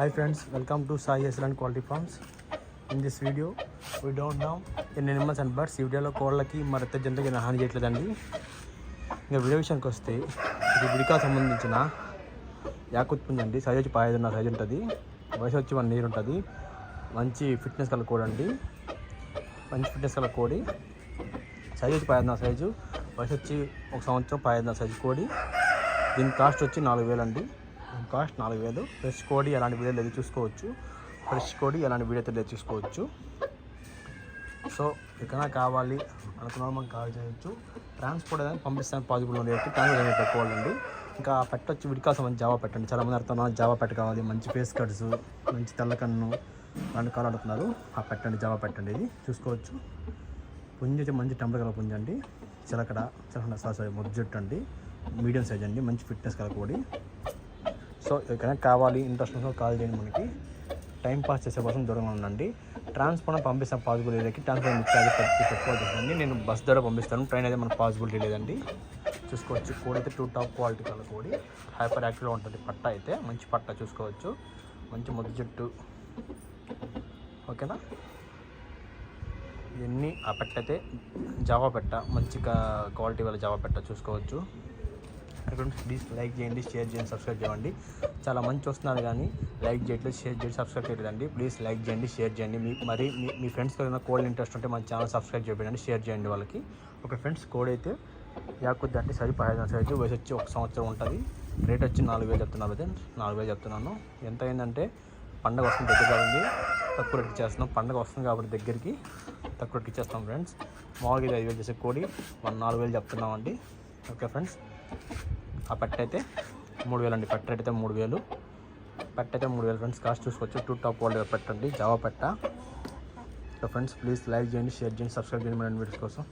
Hi friends welcome to Sai SL quality farms in this video we don't know ఎన్ని నిమ్మల్స్ and birds ఈ వీడియోలో కోళ్ళకి మరింత జంతువుకి హాని చేయట్లేదండి. ఇంకా వీడియో విషయానికి వస్తే ఇది విడికా సంబంధించిన యాకుత్ సైజ్ వచ్చి పదహైదున్నర సైజ్ ఉంటుంది. వయసు వచ్చి వన్ ఇయర్ ఉంటుంది. మంచి ఫిట్నెస్ కల కోడి అండి. మంచి ఫిట్నెస్ కల కోడి. సైజ్ వచ్చి పదహైదున్నర సైజు. వయసు వచ్చి ఒక సంవత్సరం పదహైదున్నర సైజు కోడి. దీని కాస్ట్ వచ్చి నాలుగు వేలు అండి. కాస్ట్ నాలుగు వేలు. ఫ్రెష్ కోడి ఎలాంటి వీడియో లేదు చూసుకోవచ్చు. ఫ్రెష్ కోడి ఎలాంటి వీడియో లేదు చూసుకోవచ్చు. సో ఎక్కడైనా కావాలి అనుకున్న మనకు కాల్ చేయొచ్చు. ట్రాన్స్పోర్ట్ అనేది పంపిస్తాను పాజిబుల్ ఉంది ట్రాన్స్పోర్ట్ అనేది పెట్టుకోవాలండి. ఇంకా పెట్ట వచ్చి మంచి జాబా జావా పెట్టండి. చాలా మంది అర్థం జావా పెట్ట కావాలి మంచి ఫేస్ కట్స్ మంచి తెల్లకన్ను అలాంటి కాలు అడుగుతున్నారు. ఆ పెట్టండి జావా పెట్టండి ఇది చూసుకోవచ్చు. పుంజి వచ్చి మంచి టెంపర్ కల పుంజండి చిలకడ చిలకడ చిలకడ సారీ ముద్దు అండి. మీడియం సైజ్ అండి మంచి ఫిట్నెస్ కల కోడి. సో ఎక్కడైనా కావాలి ఇంట్రెస్ట్ ఉన్న కాల్ చేయండి మనకి. టైం పాస్ చేసే కోసం దూరంగా ఉండండి. ట్రాన్స్పోర్ట్ పంపిస్తాను పాసిబుల్ లేదకి ట్రాన్స్పోర్ట్ ఛార్జ్ పెట్టుకోవాల్సి వస్తుందండి నేను బస్ ద్వారా పంపిస్తాను. ట్రైన్ అయితే మనకు పాసిబిలిటీ లేదండి. చూసుకోవచ్చు. కోడి అయితే టూ టాప్ క్వాలిటీ కల కోడి. హైపర్ యాక్టివ్లో ఉంటుంది. పట్ట అయితే మంచి పట్ట చూసుకోవచ్చు. మంచి ముద్దు జుట్టు. ఓకేనా? ఇవన్నీ ఆ పెట్ట అయితే జావా పెట్ట. మంచి క్వాలిటీ వల్ల జావా పెట్ట చూసుకోవచ్చు. ప్లీజ్ లైక్ చేయండి షేర్ చేయండి సబ్స్క్రైబ్ చేయండి. చాలా మంచి వస్తున్నారు కానీ లైక్ చేయట్లేదు షేర్ చేయండి సబ్స్క్రైబ్ చేయలేదండి ప్లీజ్ లైక్ చేయండి షేర్ చేయండి. మీ మరి మీ ఫ్రెండ్స్ ఏదైనా కోడ్ ఇంట్రెస్ట్ ఉంటే మన ఛానల్ సబ్స్క్రైబ్ చేయండి షేర్ చేయండి వాళ్ళకి. ఒక ఫ్రెండ్స్ కోడ్ అయితే యాకుద్ది అంటే సరి పదహైదు సైజు వయసు వచ్చి ఒక సంవత్సరం ఉంటుంది. రేట్ వచ్చి నాలుగు వేలు చెప్తున్నారు అదే. నాలుగు వేలు చెప్తున్నాను. ఎంత అయిందంటే పండగ వస్తుంది దగ్గర ఉంది. తక్కువ రేట్కి చేస్తున్నాం. పండగ వస్తుంది కాబట్టి దగ్గరికి తక్కువ రేట్కి ఇచ్చేస్తాం ఫ్రెండ్స్ మామూలుగా ఐదు వేలు చేసే కోడి మనం నాలుగు వేలు చెప్తున్నామండి. ఓకే ఫ్రెండ్స్ ఆ పెట్ట అయితే మూడు వేలు అండి. పెట్ట అయితే మూడు వేలు. పెట్ట అయితే మూడు వేలు ఫ్రెండ్స్ కాస్ట్ చూసుకోవచ్చు. టూ టాప్ వరల్డ్ పెట్టండి జావా పెట్ట. సో ఫ్రెండ్స్ ప్లీజ్ లైక్ చేయండి షేర్ చేయండి సబ్స్క్రైబ్ చేయండి. మన వీడియోస్ కోసం.